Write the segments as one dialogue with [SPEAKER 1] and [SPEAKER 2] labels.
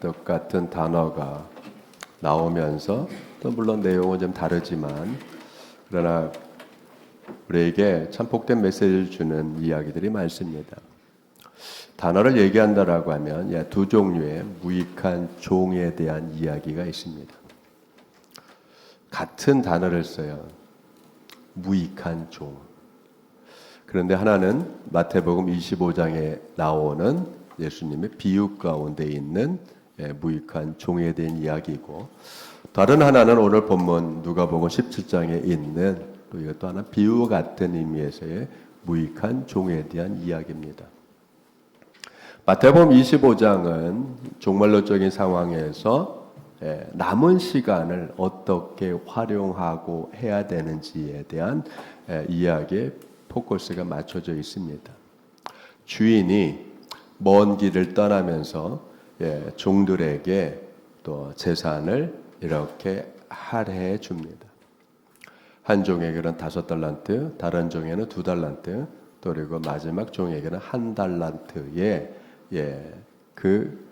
[SPEAKER 1] 똑같은 단어가 나오면서 또 물론 내용은 좀 다르지만 그러나 우리에게 참 복된 메시지를 주는 이야기들이 많습니다. 단어를 얘기한다라고 하면 예, 두 종류의 무익한 종에 대한 이야기가 있습니다. 같은 단어를 써요. 무익한 종. 그런데 하나는 마태복음 25장에 나오는 예수님의 비유 가운데 있는 예, 무익한 종에 대한 이야기이고 다른 하나는 오늘 본문 누가복음 17장에 있는 또 이것도 하나 비유 같은 의미에서의 무익한 종에 대한 이야기입니다. 마태복음 25장은 종말론적인 상황에서 예, 남은 시간을 어떻게 활용하고 해야 되는지에 대한 예, 이야기에 포커스가 맞춰져 있습니다. 주인이 먼 길을 떠나면서 예, 종들에게 또 재산을 이렇게 할애해 줍니다. 한 종에게는 다섯 달란트, 다른 종에는 두 달란트, 또 그리고 마지막 종에게는 한 달란트의 예, 그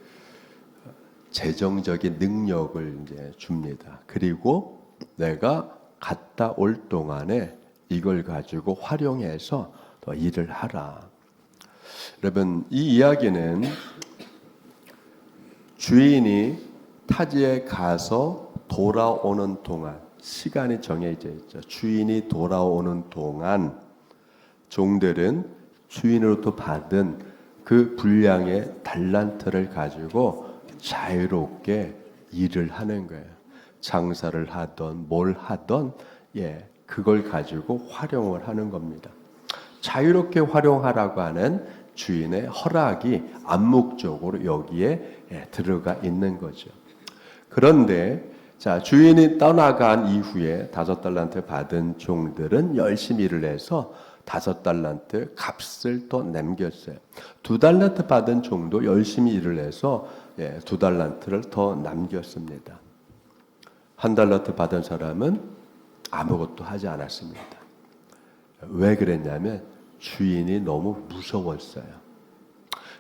[SPEAKER 1] 재정적인 능력을 이제 줍니다. 그리고 내가 갔다 올 동안에 이걸 가지고 활용해서 더 일을 하라. 여러분 이 이야기는 주인이 타지에 가서 돌아오는 동안 시간이 정해져 있죠. 주인이 돌아오는 동안 종들은 주인으로부터 받은 그 분량의 달란트를 가지고 자유롭게 일을 하는 거예요. 장사를 하던 뭘 하던 예, 그걸 가지고 활용을 하는 겁니다. 자유롭게 활용하라고 하는 주인의 허락이 암묵적으로 여기에 예, 들어가 있는 거죠. 그런데 자 주인이 떠나간 이후에 다섯 달란트 받은 종들은 열심히 일을 해서 다섯 달란트 값을 또 남겼어요. 두 달란트 받은 종도 열심히 일을 해서 예, 두 달란트를 더 남겼습니다. 한 달란트 받은 사람은 아무것도 하지 않았습니다. 왜 그랬냐면 주인이 너무 무서웠어요.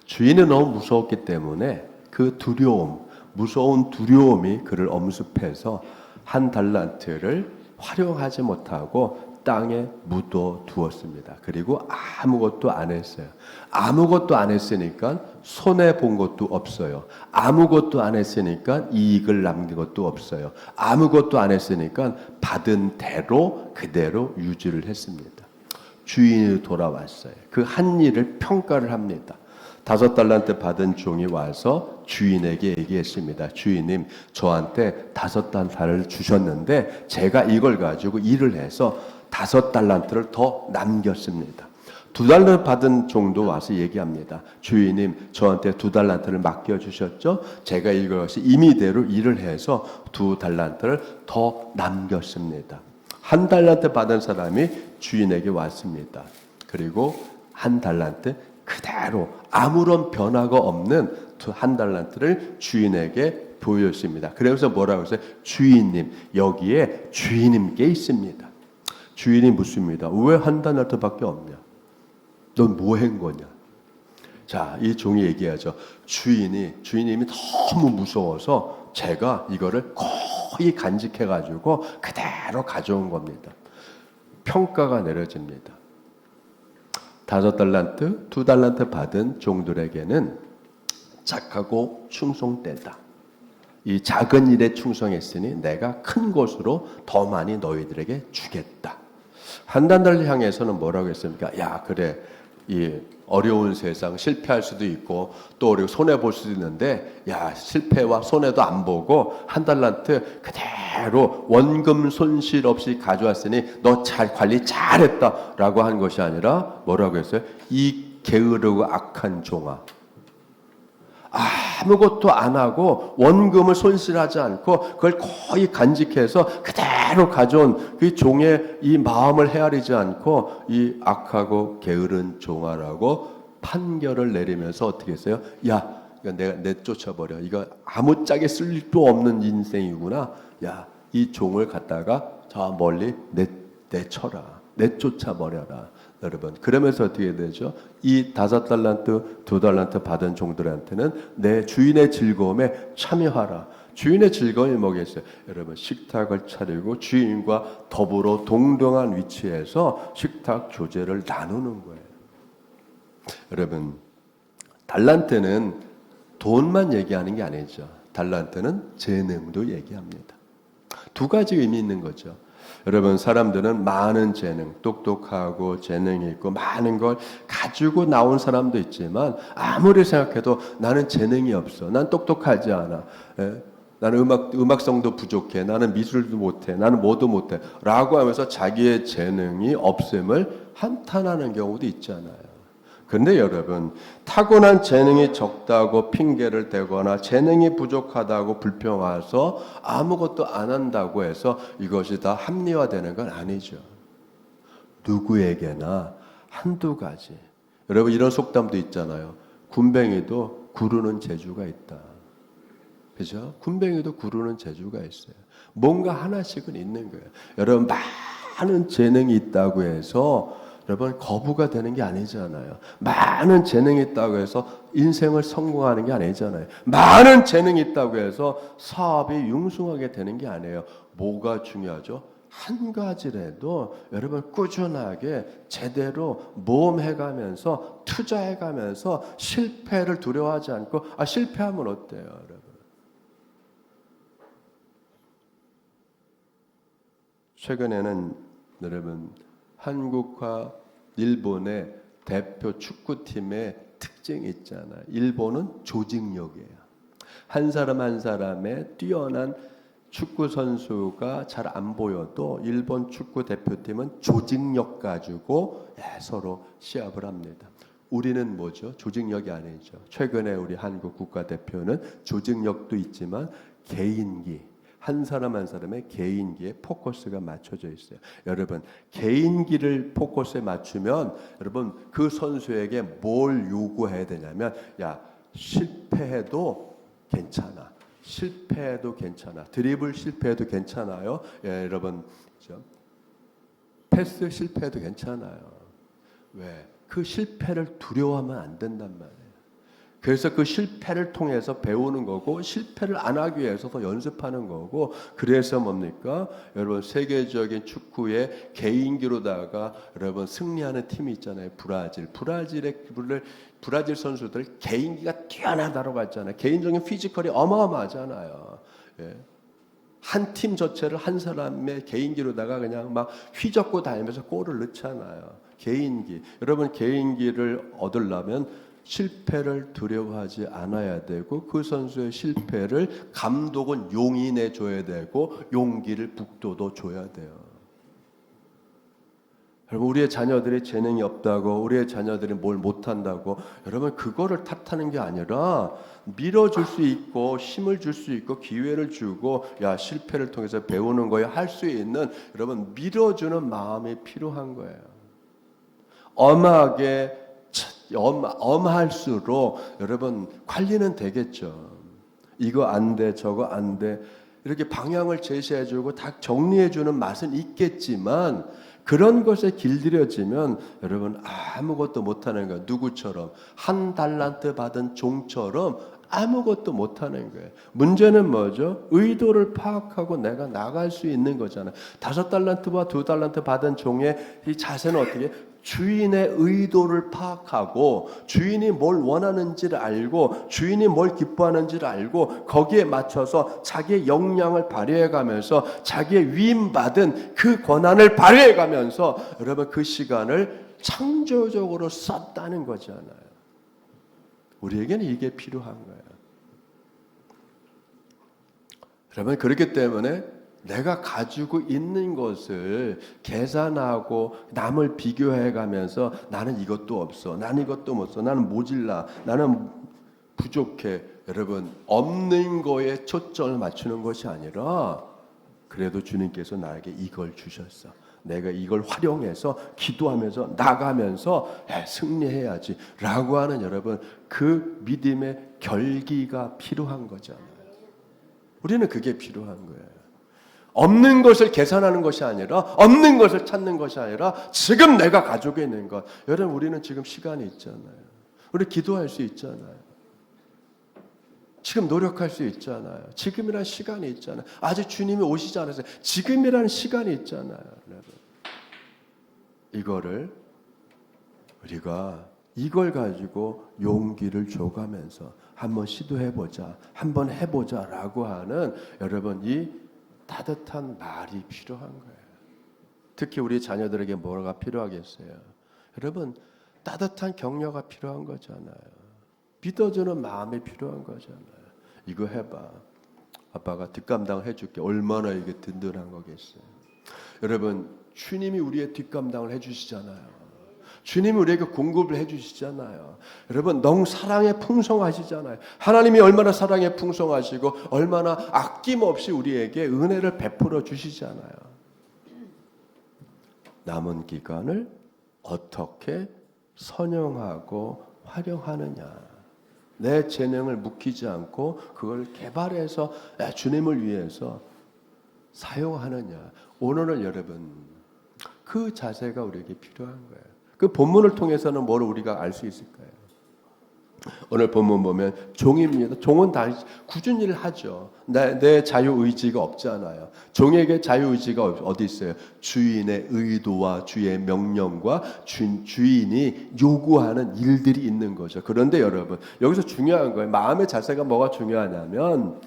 [SPEAKER 1] 주인이 너무 무서웠기 때문에 그 두려움, 무서운 두려움이 그를 엄습해서 한 달란트를 활용하지 못하고 땅에 묻어 두었습니다. 그리고 아무것도 안 했어요. 아무것도 안 했으니까 손해 본 것도 없어요. 아무것도 안 했으니까 이익을 남긴 것도 없어요. 아무것도 안 했으니까 받은 대로 그대로 유지를 했습니다. 주인이 돌아왔어요. 그 한 일을 평가를 합니다. 다섯 달란트 받은 종이 와서 주인에게 얘기했습니다. 주인님, 저한테 다섯 달란트를 주셨는데 제가 이걸 가지고 일을 해서 다섯 달란트를 더 남겼습니다. 두 달란트 받은 종도 와서 얘기합니다. 주인님, 저한테 두 달란트를 맡겨 주셨죠? 제가 이것이 임의대로 일을 해서 두 달란트를 더 남겼습니다. 한 달란트 받은 사람이 주인에게 왔습니다. 그리고 한 달란트 그대로 아무런 변화가 없는 한 달란트를 주인에게 보였습니다. 그래서 뭐라고 했어요? 주인님, 여기에 주인님께 있습니다. 주인이 묻습니다. 왜 한 달란트밖에 없냐? 넌 뭐 한 거냐? 자, 이 종이 얘기하죠. 주인이, 주인님이 너무 무서워서 제가 이거를 거의 간직해 가지고 그대로 가져온 겁니다. 평가가 내려집니다. 다섯 달란트, 두 달란트 받은 종들에게는 착하고 충성된다. 이 작은 일에 충성했으니 내가 큰 것으로 더 많이 너희들에게 주겠다. 한 단달 향해서는 뭐라고 했습니까? 야, 그래. 이 어려운 세상 실패할 수도 있고 또 우리 손해 볼 수도 있는데 야 실패와 손해도 안 보고 한 달란트 그대로 원금 손실 없이 가져왔으니 너 잘 관리 잘했다라고 한 것이 아니라 뭐라고 했어요? 이 게으르고 악한 종아 아 무것도 안 하고 원금을 손실하지 않고 그걸 거의 간직해서 그대로 가져온 그 종의 이 마음을 헤아리지 않고 이 악하고 게으른 종아라고 판결을 내리면서 어떻게 했어요? 야, 내가 내쫓아버려. 이거 아무짝에 쓸 일도 없는 인생이구나. 야, 이 종을 갖다가 저 멀리 내, 내쳐라. 내쫓아버려라. 여러분. 그러면서 어떻게 되죠? 이 다섯 달란트, 두 달란트 받은 종들한테는 내 주인의 즐거움에 참여하라. 주인의 즐거움이 뭐겠어요? 여러분 식탁을 차리고 주인과 더불어 동등한 위치에서 식탁 조제를 나누는 거예요. 여러분 달란트는 돈만 얘기하는 게 아니죠. 달란트는 재능도 얘기합니다. 두 가지 의미 있는 거죠. 여러분 사람들은 많은 재능, 똑똑하고 재능이 있고 많은 걸 가지고 나온 사람도 있지만 아무리 생각해도 나는 재능이 없어. 난 똑똑하지 않아. 예? 나는 음악 음악성도 부족해. 나는 미술도 못해. 나는 뭐도 못해.라고 하면서 자기의 재능이 없음을 한탄하는 경우도 있잖아요. 근데 여러분, 타고난 재능이 적다고 핑계를 대거나 재능이 부족하다고 불평해서 아무것도 안 한다고 해서 이것이 다 합리화되는 건 아니죠. 누구에게나 한두 가지. 여러분, 이런 속담도 있잖아요. 군뱅이도 구르는 재주가 있다. 그죠? 군뱅이도 구르는 재주가 있어요. 뭔가 하나씩은 있는 거예요. 여러분, 많은 재능이 있다고 해서 여러분 거부가 되는 게 아니잖아요. 많은 재능이 있다고 해서 인생을 성공하는 게 아니잖아요. 많은 재능이 있다고 해서 사업이 융숭하게 되는 게 아니에요. 뭐가 중요하죠? 한 가지라도 여러분 꾸준하게 제대로 모험해가면서 투자해가면서 실패를 두려워하지 않고 아 실패하면 어때요, 여러분? 최근에는 여러분 한국과 일본의 대표 축구팀의 특징이 있잖아요. 일본은 조직력이에요. 한 사람 한 사람의 뛰어난 축구 선수가 잘 안 보여도 일본 축구 대표팀은 조직력 가지고 예, 서로 시합을 합니다. 우리는 뭐죠? 조직력이 아니죠. 최근에 우리 한국 국가대표는 조직력도 있지만 개인기, 한 사람 한 사람의 개인기에 포커스가 맞춰져 있어요. 여러분, 개인기를 포커스에 맞추면 여러분 그 선수에게 뭘 요구해야 되냐면 야, 실패해도 괜찮아. 실패해도 괜찮아. 드리블 실패해도 괜찮아요. 예, 여러분. 그죠? 패스 실패해도 괜찮아요. 왜? 그 실패를 두려워하면 안 된단 말이에요. 그래서 그 실패를 통해서 배우는 거고 실패를 안 하기 위해서 더 연습하는 거고 그래서 뭡니까? 여러분 세계적인 축구의 개인기로다가 여러분 승리하는 팀이 있잖아요. 브라질. 브라질의 브라질 선수들 개인기가 뛰어나다고 했잖아요. 개인적인 피지컬이 어마어마하잖아요. 예. 한팀 전체를 한 사람의 개인기로다가 그냥 막 휘젓고 다니면서 골을 넣잖아요. 개인기. 여러분 개인기를 얻으려면 실패를 두려워하지 않아야 되고 그 선수의 실패를 감독은 용인해 줘야 되고 용기를 북돋워 줘야 돼요. 여러분 우리의 자녀들이 재능이 없다고 우리의 자녀들이 뭘 못한다고 여러분 그거를 탓하는 게 아니라 밀어줄 수 있고 힘을 줄 수 있고 기회를 주고 야 실패를 통해서 배우는 거에 할수 있는 여러분 밀어주는 마음이 필요한 거예요. 엄하게 엄, 엄할수록 여러분 관리는 되겠죠. 이거 안 돼, 저거 안 돼. 이렇게 방향을 제시해주고 다 정리해주는 맛은 있겠지만 그런 것에 길들여지면 여러분 아무것도 못하는 거예요. 누구처럼 한 달란트 받은 종처럼 아무것도 못하는 거예요. 문제는 뭐죠? 의도를 파악하고 내가 나갈 수 있는 거잖아요. 다섯 달란트와 두 달란트 받은 종의 이 자세는 어떻게? 주인의 의도를 파악하고 주인이 뭘 원하는지를 알고 주인이 뭘 기뻐하는지를 알고 거기에 맞춰서 자기의 역량을 발휘해 가면서 자기의 위임받은 그 권한을 발휘해 가면서 여러분 그 시간을 창조적으로 썼다는 거잖아요. 우리에게는 이게 필요한 거예요. 여러분 그렇기 때문에 내가 가지고 있는 것을 계산하고 남을 비교해 가면서 나는 이것도 없어. 나는 이것도 못 써. 나는 모질라. 나는 부족해. 여러분, 없는 거에 초점을 맞추는 것이 아니라 그래도 주님께서 나에게 이걸 주셨어. 내가 이걸 활용해서 기도하면서 나가면서 승리해야지. 라고 하는 여러분, 그 믿음의 결기가 필요한 거잖아요. 우리는 그게 필요한 거예요. 없는 것을 계산하는 것이 아니라 없는 것을 찾는 것이 아니라 지금 내가 가지고 있는 것. 여러분 우리는 지금 시간이 있잖아요. 우리 기도할 수 있잖아요. 지금 노력할 수 있잖아요. 지금이란 시간이 있잖아요. 아직 주님이 오시지 않았어요. 지금이라는 시간이 있잖아요. 여러분. 이거를 우리가 이걸 가지고 용기를 줘가면서 한번 시도해보자, 한번 해보자라고 하는 여러분 이 따뜻한 말이 필요한 거예요. 특히 우리 자녀들에게 뭐가 필요하겠어요? 여러분 따뜻한 격려가 필요한 거잖아요. 믿어주는 마음이 필요한 거잖아요. 이거 해봐. 아빠가 뒷감당 해줄게. 얼마나 이게 든든한 거겠어요. 여러분 주님이 우리의 뒷감당을 해주시잖아요. 주님이 우리에게 공급을 해주시잖아요. 여러분 너무 사랑에 풍성하시잖아요. 하나님이 얼마나 사랑에 풍성하시고 얼마나 아낌없이 우리에게 은혜를 베풀어 주시잖아요. 남은 기간을 어떻게 선용하고 활용하느냐. 내 재능을 묵히지 않고 그걸 개발해서 주님을 위해서 사용하느냐. 오늘은 여러분 그 자세가 우리에게 필요한 거예요. 그 본문을 통해서는 뭘 우리가 알 수 있을까요? 오늘 본문 보면 종입니다. 종은 다 굳은 일을 하죠. 내, 내 자유 의지가 없잖아요. 종에게 자유 의지가 어디 있어요? 주인의 의도와 주의 명령과 주, 주인이 요구하는 일들이 있는 거죠. 그런데 여러분 여기서 중요한 거예요. 마음의 자세가 뭐가 중요하냐면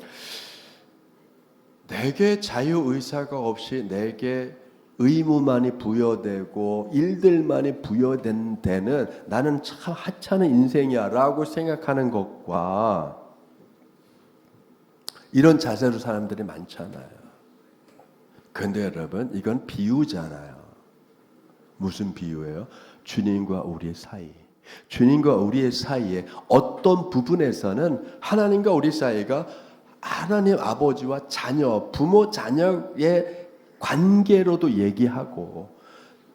[SPEAKER 1] 내게 자유 의사가 없이 내게 의무만이 부여되고 일들만이 부여된 데는 나는 참 하찮은 인생이야라고 생각하는 것과 이런 자세로 사람들이 많잖아요. 근데 여러분 이건 비유잖아요. 무슨 비유예요? 주님과 우리의 사이. 주님과 우리의 사이에 어떤 부분에서는 하나님과 우리 사이가 하나님 아버지와 자녀, 부모 자녀의 관계로도 얘기하고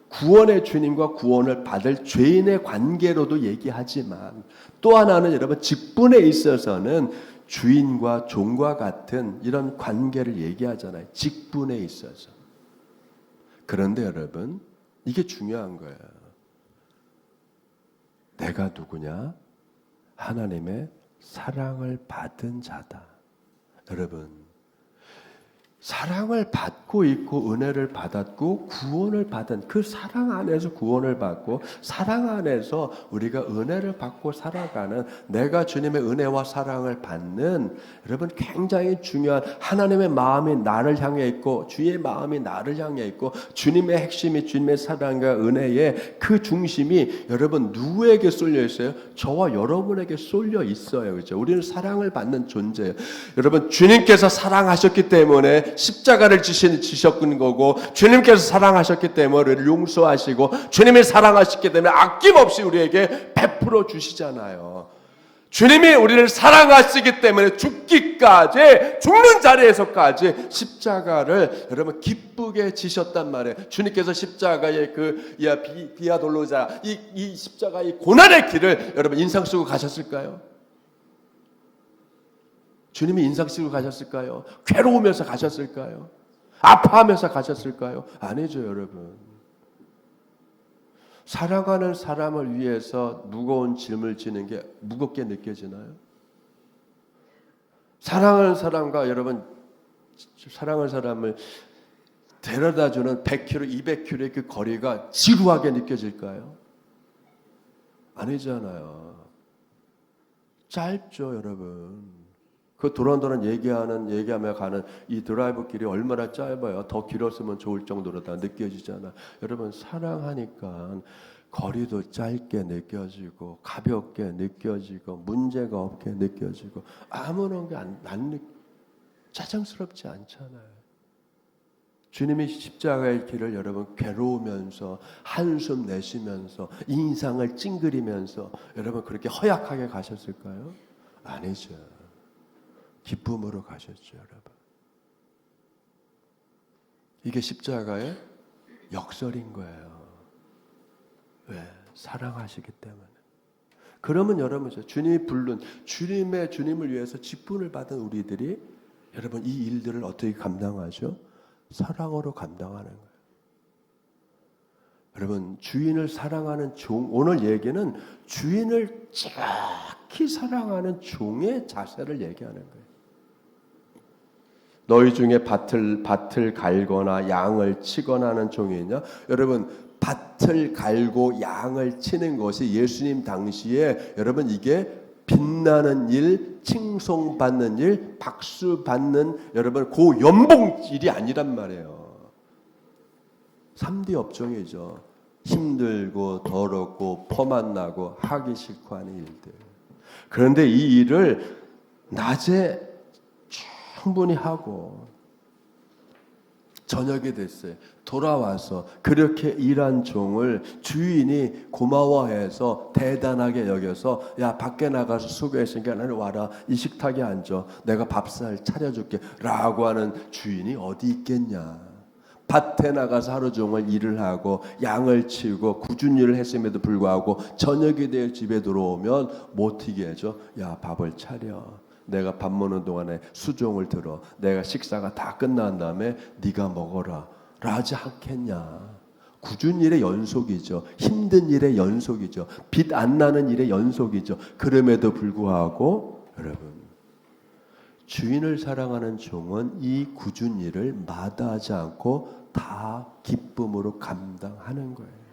[SPEAKER 1] 구원의 주님과 구원을 받을 죄인의 관계로도 얘기하지만 또 하나는 여러분 직분에 있어서는 주인과 종과 같은 이런 관계를 얘기하잖아요. 직분에 있어서. 그런데 여러분 이게 중요한 거예요. 내가 누구냐? 하나님의 사랑을 받은 자다. 여러분 사랑을 받고 있고 은혜를 받았고 구원을 받은 그 사랑 안에서 구원을 받고 사랑 안에서 우리가 은혜를 받고 살아가는 내가 주님의 은혜와 사랑을 받는 여러분 굉장히 중요한 하나님의 마음이 나를 향해 있고 주의 마음이 나를 향해 있고 주님의 핵심이 주님의 사랑과 은혜의 그 중심이 여러분 누구에게 쏠려 있어요? 저와 여러분에게 쏠려 있어요. 그렇죠? 우리는 사랑을 받는 존재예요. 여러분 주님께서 사랑하셨기 때문에 십자가를 지신, 지셨는 거고 주님께서 사랑하셨기 때문에 우리를 용서하시고 주님이 사랑하셨기 때문에 아낌없이 우리에게 베풀어 주시잖아요. 주님이 우리를 사랑하시기 때문에 죽기까지 죽는 자리에서까지 십자가를 여러분 기쁘게 지셨단 말이에요. 주님께서 십자가의 그 비아돌로자 이, 이 십자가의 고난의 길을 여러분 인상 쓰고 가셨을까요? 주님이 인상 쓰고 가셨을까요? 괴로우면서 가셨을까요? 아파하면서 가셨을까요? 아니죠, 여러분. 사랑하는 사람을 위해서 무거운 짐을 지는 게 무겁게 느껴지나요? 사랑하는 사람과 여러분 사랑하는 사람을 데려다 주는 100km, 200km의 그 거리가 지루하게 느껴질까요? 아니잖아요. 짧죠, 여러분. 그 도란도란 얘기하는 얘기하며 가는 이 드라이브 길이 얼마나 짧아요. 더 길었으면 좋을 정도로 다 느껴지잖아. 여러분 사랑하니까 거리도 짧게 느껴지고 가볍게 느껴지고 문제가 없게 느껴지고 아무런 게안 안, 짜증스럽지 않잖아요. 주님이 십자가의 길을 여러분 괴로우면서 한숨 내쉬면서 인상을 찡그리면서 여러분 그렇게 허약하게 가셨을까요? 아니죠. 기쁨으로 가셨죠, 여러분. 이게 십자가의 역설인 거예요. 왜? 사랑하시기 때문에. 그러면 여러분, 주님이 부른, 주님의, 주님을 위해서 직분을 받은 우리들이 여러분, 이 일들을 어떻게 감당하죠? 사랑으로 감당하는 거예요. 여러분 주인을 사랑하는 종 오늘 얘기는 주인을 지극히 사랑하는 종의 자세를 얘기하는 거예요. 너희 중에 밭을 밭을 갈거나 양을 치거나 하는 종이 있냐? 여러분 밭을 갈고 양을 치는 것이 예수님 당시에 여러분 이게 빛나는 일, 칭송받는 일, 박수 받는 여러분 고 연봉 일이 아니란 말이에요. 3대 업종이죠. 힘들고 더럽고 펌안 나고 하기 싫고 하는 일들. 그런데 이 일을 낮에 충분히 하고 저녁이 됐어요. 돌아와서 그렇게 일한 종을 주인이 고마워해서 대단하게 여겨서 야 밖에 나가서 수고했으니까 나는 와라. 이 식탁에 앉아. 내가 밥살 차려줄게. 라고 하는 주인이 어디 있겠냐. 밭에 나가서 하루 종일 일을 하고 양을 치우고 굳은 일을 했음에도 불구하고 저녁이 되어 집에 들어오면 못 튀게 해줘 야 밥을 차려 내가 밥 먹는 동안에 수종을 들어. 내가 식사가 다 끝난 다음에 네가 먹어라. 라지 않겠냐? 굳은 일의 연속이죠. 힘든 일의 연속이죠. 빛 안 나는 일의 연속이죠. 그럼에도 불구하고 여러분 주인을 사랑하는 종은 이 굳은 일을 마다하지 않고 다 기쁨으로 감당하는 거예요.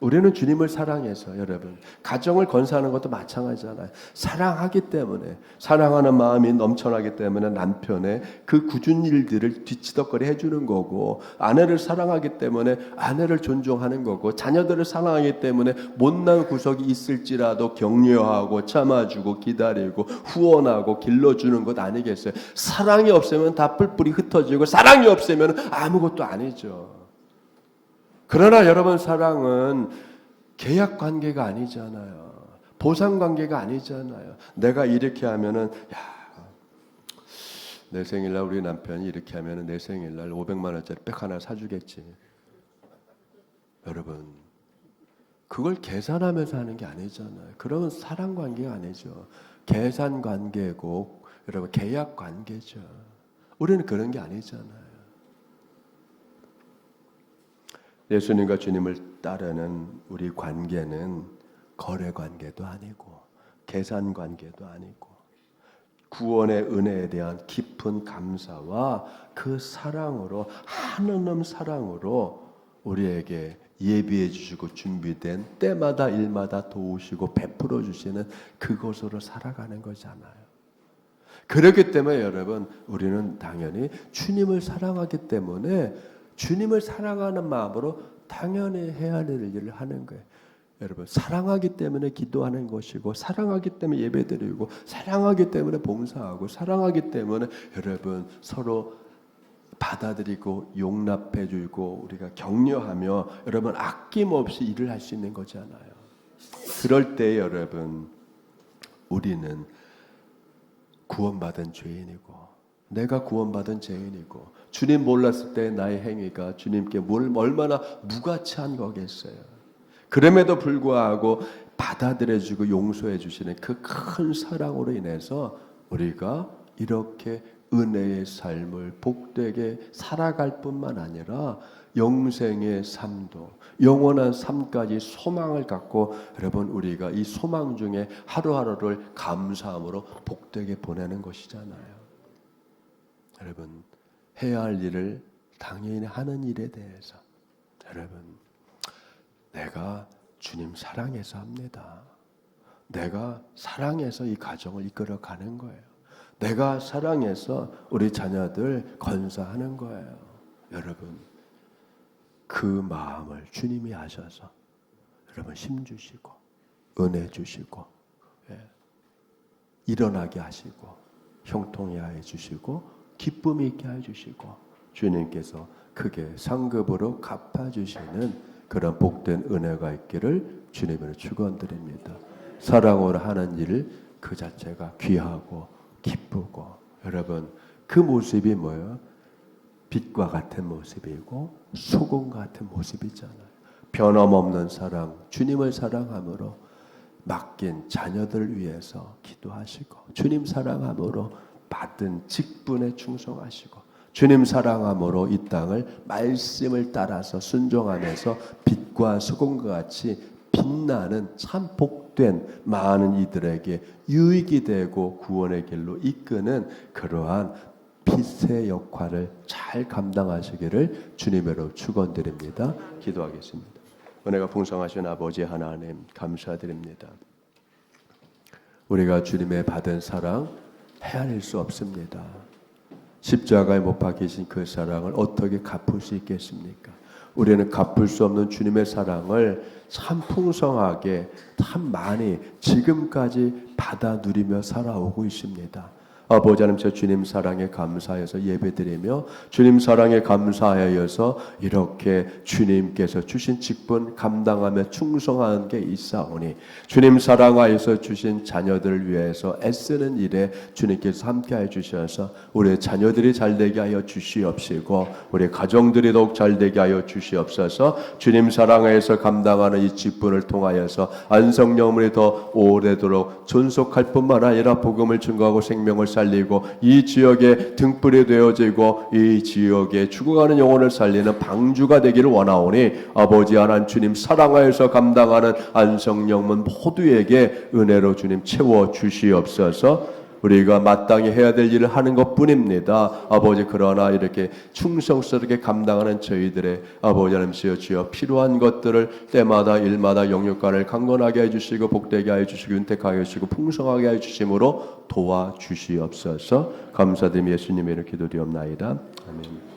[SPEAKER 1] 우리는 주님을 사랑해서 여러분 가정을 건사하는 것도 마찬가지잖아요. 사랑하기 때문에 사랑하는 마음이 넘쳐나기 때문에 남편의 그 굳은 일들을 뒤치덕거리 해주는 거고 아내를 사랑하기 때문에 아내를 존중하는 거고 자녀들을 사랑하기 때문에 못난 구석이 있을지라도 격려하고 참아주고 기다리고 후원하고 길러주는 것 아니겠어요? 사랑이 없으면 다 뿔뿔이 흩어지고 사랑이 없으면 아무것도 아니죠. 그러나 여러분 사랑은 계약 관계가 아니잖아요. 보상 관계가 아니잖아요. 내가 이렇게 하면은 야. 내 생일날 우리 남편이 이렇게 하면은 내 생일날 500만 원짜리 백 하나 사 주겠지. 여러분, 그걸 계산하면서 하는 게 아니잖아요. 그러면 사랑 관계가 아니죠. 계산 관계고, 여러분 계약 관계죠. 우리는 그런 게 아니잖아요. 예수님과 주님을 따르는 우리 관계는 거래 관계도 아니고 계산 관계도 아니고 구원의 은혜에 대한 깊은 감사와 그 사랑으로 한없는 사랑으로 우리에게 예비해 주시고 준비된 때마다 일마다 도우시고 베풀어 주시는 그것으로 살아가는 거잖아요. 그렇기 때문에 여러분 우리는 당연히 주님을 사랑하기 때문에 주님을 사랑하는 마음으로 당연히 해야 할 일을 하는 거예요. 여러분 사랑하기 때문에 기도하는 것이고 사랑하기 때문에 예배드리고 사랑하기 때문에 봉사하고 사랑하기 때문에 여러분 서로 받아들이고 용납해 주고 우리가 격려하며 여러분 아낌없이 일을 할 수 있는 거잖아요. 그럴 때 여러분 우리는 구원받은 죄인이고 내가 구원받은 죄인이고 주님 몰랐을 때 나의 행위가 주님께 뭘 얼마나 무가치한 거겠어요. 그럼에도 불구하고 받아들여주고 용서해 주시는 그 큰 사랑으로 인해서 우리가 이렇게 은혜의 삶을 복되게 살아갈 뿐만 아니라 영생의 삶도 영원한 삶까지 소망을 갖고 여러분 우리가 이 소망 중에 하루하루를 감사함으로 복되게 보내는 것이잖아요. 여러분 해야 할 일을 당연히 하는 일에 대해서 여러분 내가 주님 사랑해서 합니다. 내가 사랑해서 이 가정을 이끌어 가는 거예요. 내가 사랑해서 우리 자녀들 건사하는 거예요. 여러분 그 마음을 주님이 아셔서 여러분 힘 주시고 은혜 주시고 예. 일어나게 하시고 형통해 해 주시고 기쁨 있게 해 주시고 주님께서 크게 상급으로 갚아 주시는 그런 복된 은혜가 있기를 주님으로 축원드립니다. 사랑으로 하는 일그 자체가 귀하고 기쁘고 여러분 그 모습이 뭐예요? 빛과 같은 모습이고 소금 같은 모습이잖아요. 변함없는 사랑, 주님을 사랑함으로 맡긴 자녀들 위해서 기도하시고 주님 사랑함으로 받은 직분에 충성하시고 주님 사랑함으로 이 땅을 말씀을 따라서 순종하면서 빛과 소금과 같이 빛나는 참 복된 많은 이들에게 유익이 되고 구원의 길로 이끄는 그러한 빛의 역할을 잘 감당하시기를 주님으로 축원드립니다. 기도하겠습니다. 은혜가 풍성하신 아버지 하나님 감사드립니다. 우리가 주님의 받은 사랑 헤아릴 수 없습니다. 십자가에 못 박히신 그 사랑을 어떻게 갚을 수 있겠습니까? 우리는 갚을 수 없는 주님의 사랑을 참 풍성하게 참 많이 지금까지 받아 누리며 살아오고 있습니다. 아버지 하나님 저 주님 사랑에 감사해서 예배드리며 주님 사랑에 감사하여서 이렇게 주님께서 주신 직분 감당하며 충성하는 게 있사오니 주님 사랑하여서 주신 자녀들을 위해서 애쓰는 일에 주님께서 함께하여 주셔서 우리 자녀들이 잘되게 하여 주시옵시고 우리 가정들이 더욱 잘되게 하여 주시옵소서. 주님 사랑하여서 감당하는 이 직분을 통하여서 안성령물이 더 오래도록 존속할 뿐만 아니라 복음을 증거하고 생명을 살리고 이 지역에 등불이 되어지고 이 지역에 죽어가는 영혼을 살리는 방주가 되기를 원하오니 아버지 하나님 주님 사랑하여서 감당하는 안성령문 모두에게 은혜로 주님 채워 주시옵소서. 우리가 마땅히 해야 될 일을 하는 것 뿐입니다. 아버지, 그러나 이렇게 충성스럽게 감당하는 저희들의 아버지 하나님 주여 주여 필요한 것들을 때마다 일마다 영육간을 강건하게 해주시고 복되게 해주시고 윤택하게 해주시고 풍성하게 해주심으로 도와주시옵소서 감사드리며 예수님의 이름 기도드리옵나이다. 아멘.